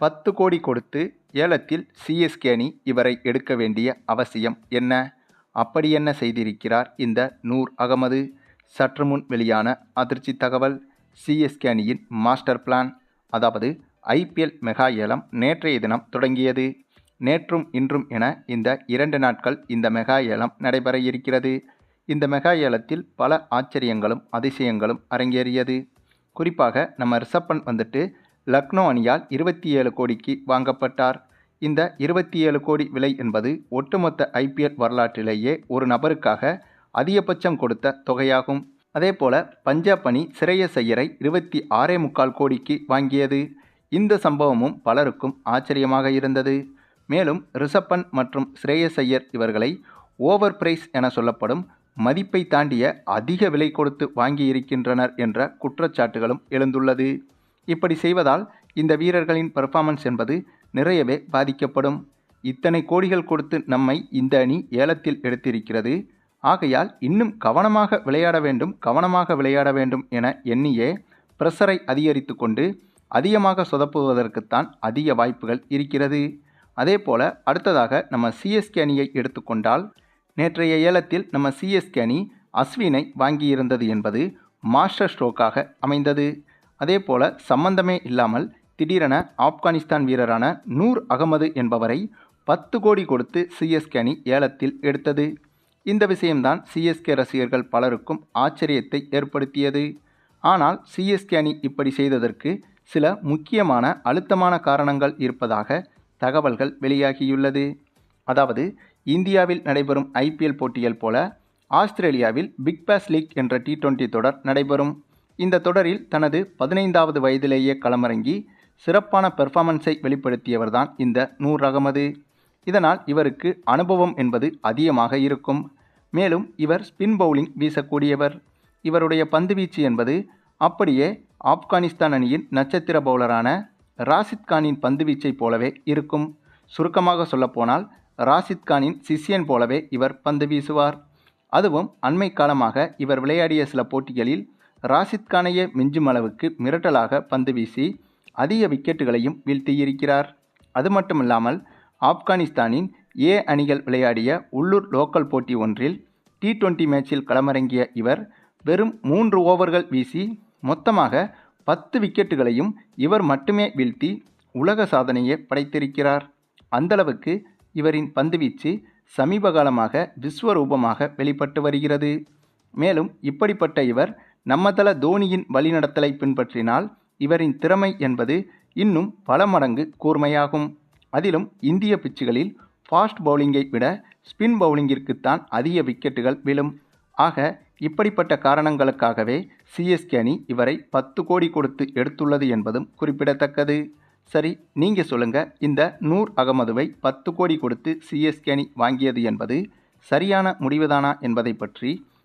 பத்து கோடி கொடுத்து ஏலத்தில் சிஎஸ்கே அணி இவரை எடுக்க வேண்டிய அவசியம் என்ன? அப்படி என்ன செய்திருக்கிறார் இந்த நூர் அகமது? சற்று முன் வெளியான அதிர்ச்சி தகவல் சிஎஸ்கே அணியின் மாஸ்டர் பிளான் அதாவது ஐபிஎல் மெகா ஏலம் நேற்றைய தினம் தொடங்கியது. நேற்றும் இன்றும் என இந்த இரண்டு நாட்கள் இந்த மெகா ஏலம் நடைபெற இருக்கிறது. இந்த மெகா ஏலத்தில் பல ஆச்சரியங்களும் அதிசயங்களும் அரங்கேறியது. குறிப்பாக நம்ம ரிஷப்பன் வந்துட்டு லக்னோ அணியால் இருபத்தி ஏழு கோடிக்கு வாங்கப்பட்டார். இந்த இருபத்தி ஏழு கோடி விலை என்பது ஒட்டுமொத்த ஐபிஎல் வரலாற்றிலேயே ஒரு நபருக்காக அதிகபட்சம் கொடுத்த தொகையாகும். அதேபோல பஞ்சாப் அணி சிரேயஸ் ஐயரை இருபத்தி ஆறே முக்கால் கோடிக்கு வாங்கியது. இந்த சம்பவமும் பலருக்கும் ஆச்சரியமாக இருந்தது. மேலும் ரிஷப்பன் மற்றும் ஸ்ரேயஸ் ஐயர் இவர்களை ஓவர் பிரைஸ் என சொல்லப்படும் மதிப்பை தாண்டிய அதிக விலை கொடுத்து வாங்கியிருக்கின்றனர் என்ற குற்றச்சாட்டுகளும் எழுந்துள்ளது. இப்படி செய்வதால் இந்த வீரர்களின் பெர்ஃபார்மன்ஸ் என்பது நிறையவே பாதிக்கப்படும். இத்தனை கோடிகள் கொடுத்து நம்மை இந்த அணி ஏலத்தில் எடுத்திருக்கிறது. ஆகையால் இன்னும் கவனமாக விளையாட வேண்டும் கவனமாக விளையாட வேண்டும் என எண்ணியே ப்ரெஷரை அதிகரித்து கொண்டு அதிகமாக சொதப்புவதற்குத்தான் அதிக வாய்ப்புகள் இருக்கிறது. அதே போல் அடுத்ததாக நம்ம சிஎஸ்கே அணியை எடுத்துக்கொண்டால் நேற்றைய ஏலத்தில் நம்ம சிஎஸ்கே அணி அஸ்வினை வாங்கியிருந்தது என்பது மாஸ்டர் ஸ்ட்ரோக்காக அமைந்தது. அதே போல சம்பந்தமே இல்லாமல் திடீரென ஆப்கானிஸ்தான் வீரரான நூர் அகமது என்பவரை பத்து கோடி கொடுத்து சிஎஸ்கே அணி ஏலத்தில் எடுத்தது. இந்த விஷயம்தான் சிஎஸ்கே ரசிகர்கள் பலருக்கும் ஆச்சரியத்தை ஏற்படுத்தியது. ஆனால் சிஎஸ்கே அணி இப்படி செய்ததற்கு சில முக்கியமான அழுத்தமான காரணங்கள் இருப்பதாக தகவல்கள் வெளியாகியுள்ளது. அதாவது இந்தியாவில் நடைபெறும் ஐபிஎல் போட்டிகள் போல ஆஸ்திரேலியாவில் பிக் பாஸ் லீக் என்ற டி டுவெண்ட்டி தொடர் நடைபெறும். இந்த தொடரில் தனது பதினைந்தாவது வயதிலேயே களமிறங்கி சிறப்பான பெர்ஃபார்மன்ஸை வெளிப்படுத்தியவர்தான் இந்த நூர் அகமது இதனால் இவருக்கு அனுபவம் என்பது அதிகமாக இருக்கும். மேலும் இவர் ஸ்பின் பவுலிங் வீசக்கூடியவர். இவருடைய பந்துவீச்சு என்பது அப்படியே ஆப்கானிஸ்தான் அணியின் நட்சத்திர பவுலரான ராசித் கானின் பந்துவீச்சை போலவே இருக்கும். சுருக்கமாக சொல்லப்போனால் ராசித் கானின் சிஷ்யன் போலவே இவர் பந்து வீசுவார். அதுவும் அண்மை காலமாக இவர் விளையாடிய சில போட்டிகளில் ராசித் கானையே மிஞ்சும் அளவுக்கு மிரட்டலாக பந்து வீசி அதிக விக்கெட்டுகளையும் வீழ்த்தியிருக்கிறார். அது மட்டுமில்லாமல் ஆப்கானிஸ்தானின் ஏ அணிகள் விளையாடிய உள்ளூர் லோக்கல் போட்டி ஒன்றில் டி டுவெண்ட்டி மேட்சில் களமிறங்கிய இவர் வெறும் மூன்று ஓவர்கள் வீசி மொத்தமாக பத்து விக்கெட்டுகளையும் இவர் மட்டுமே வீழ்த்தி உலக சாதனையை படைத்திருக்கிறார். அந்தளவுக்கு இவரின் பந்துவீச்சு சமீப காலமாக விஸ்வரூபமாக வெளிப்பட்டு வருகிறது. மேலும் இப்படிப்பட்ட இவர் நம்மதள தோனியின் வழிநடத்தலை பின்பற்றினால் இவரின் திறமை என்பது இன்னும் பல மடங்கு கூர்மையாகும். அதிலும் இந்திய பிச்சுகளில் ஃபாஸ்ட் பவுலிங்கை விட ஸ்பின் பவுலிங்கிற்குத்தான் அதிக விக்கெட்டுகள் விழும். ஆக இப்படிப்பட்ட காரணங்களுக்காகவே சிஎஸ்கே அணி இவரை பத்து கோடி கொடுத்து எடுத்துள்ளது என்பதும் குறிப்பிடத்தக்கது. சரி நீங்கள் சொல்லுங்கள் இந்த நூர் அகமதுவை பத்து கோடி கொடுத்து சிஎஸ்கே அணி வாங்கியது என்பது சரியான முடிவுதானா என்பதை பற்றி